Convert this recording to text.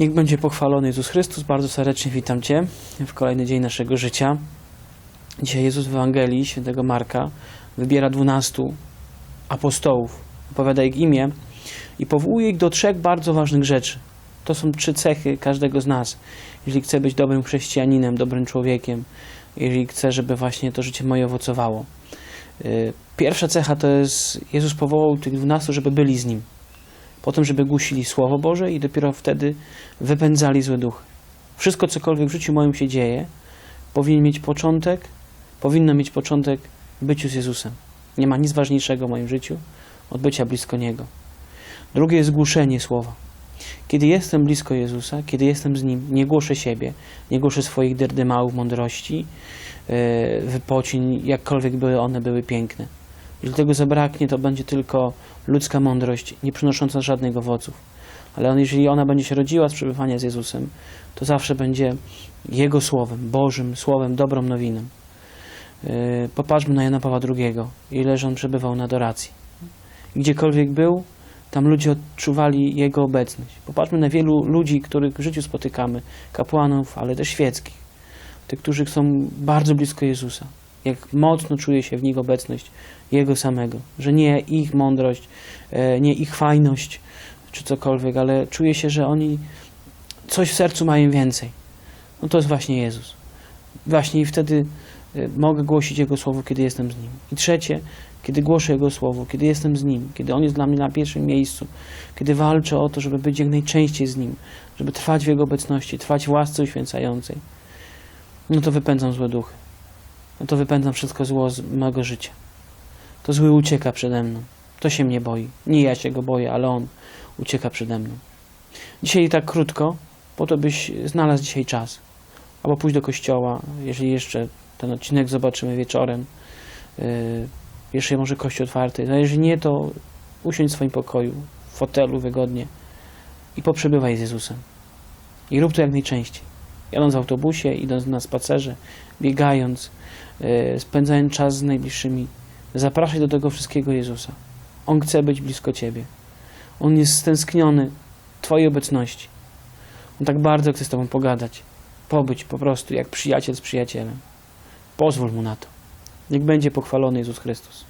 Niech będzie pochwalony Jezus Chrystus. Bardzo serdecznie witam Cię w kolejny dzień naszego życia. Dzisiaj Jezus w Ewangelii świętego Marka wybiera dwunastu apostołów, opowiada ich imię i powołuje ich do trzech bardzo ważnych rzeczy. To są trzy cechy każdego z nas. Jeżeli chce być dobrym chrześcijaninem, dobrym człowiekiem, jeżeli chce, żeby właśnie to życie moje owocowało. Y, Pierwsza cecha to jest, Jezus powołał tych dwunastu, żeby byli z Nim. Potem, żeby głosili Słowo Boże i dopiero wtedy wypędzali złe duchy. Wszystko, cokolwiek w życiu moim się dzieje, powinien mieć początek, powinno mieć początek w byciu z Jezusem. Nie ma nic ważniejszego w moim życiu od bycia blisko Niego. Drugie jest głoszenie Słowa. Kiedy jestem blisko Jezusa, kiedy jestem z Nim, nie głoszę siebie, nie głoszę swoich derdymałów mądrości, yy, wypocień, jakkolwiek były one były piękne. Jeżeli tego zabraknie, to będzie tylko ludzka mądrość, nie przynosząca żadnych owoców. Ale on, jeżeli ona będzie się rodziła z przebywania z Jezusem, to zawsze będzie Jego Słowem, Bożym Słowem, dobrą nowiną. Yy, Popatrzmy na Jana Pawła II, ileż on przebywał na adoracji. Gdziekolwiek był, tam ludzie odczuwali Jego obecność. Popatrzmy na wielu ludzi, których w życiu spotykamy, kapłanów, ale też świeckich. Tych, którzy są bardzo blisko Jezusa. Jak mocno czuje się w nich obecność Jego samego. Że nie ich mądrość, e, nie ich fajność, czy cokolwiek, ale czuje się, że oni coś w sercu mają więcej. No to jest właśnie Jezus. Właśnie i wtedy e, mogę głosić Jego Słowo, kiedy jestem z Nim. I trzecie, kiedy głoszę Jego Słowo, kiedy jestem z Nim, kiedy On jest dla mnie na pierwszym miejscu, kiedy walczę o to, żeby być jak najczęściej z Nim, żeby trwać w Jego obecności, trwać w łasce uświęcającej, no to wypędzam złe duchy. No to wypędzam wszystko zło z mojego życia. To zły ucieka przede mną. To się mnie boi. Nie ja się go boję, ale on ucieka przede mną. Dzisiaj tak krótko, po to byś znalazł dzisiaj czas. Albo pójść do kościoła, jeżeli jeszcze ten odcinek zobaczymy wieczorem. Yy, jeszcze może kościół otwarty. No jeżeli nie, to usiądź w swoim pokoju, w fotelu wygodnie i poprzebywaj z Jezusem. I rób to jak najczęściej. Jadąc w autobusie, idąc na spacerze, biegając, spędzając czas z najbliższymi. Zapraszaj do tego wszystkiego Jezusa. On chce być blisko Ciebie. On jest stęskniony Twojej obecności. On tak bardzo chce z Tobą pogadać. Pobyć po prostu jak przyjaciel z przyjacielem. Pozwól Mu na to. Niech będzie pochwalony Jezus Chrystus.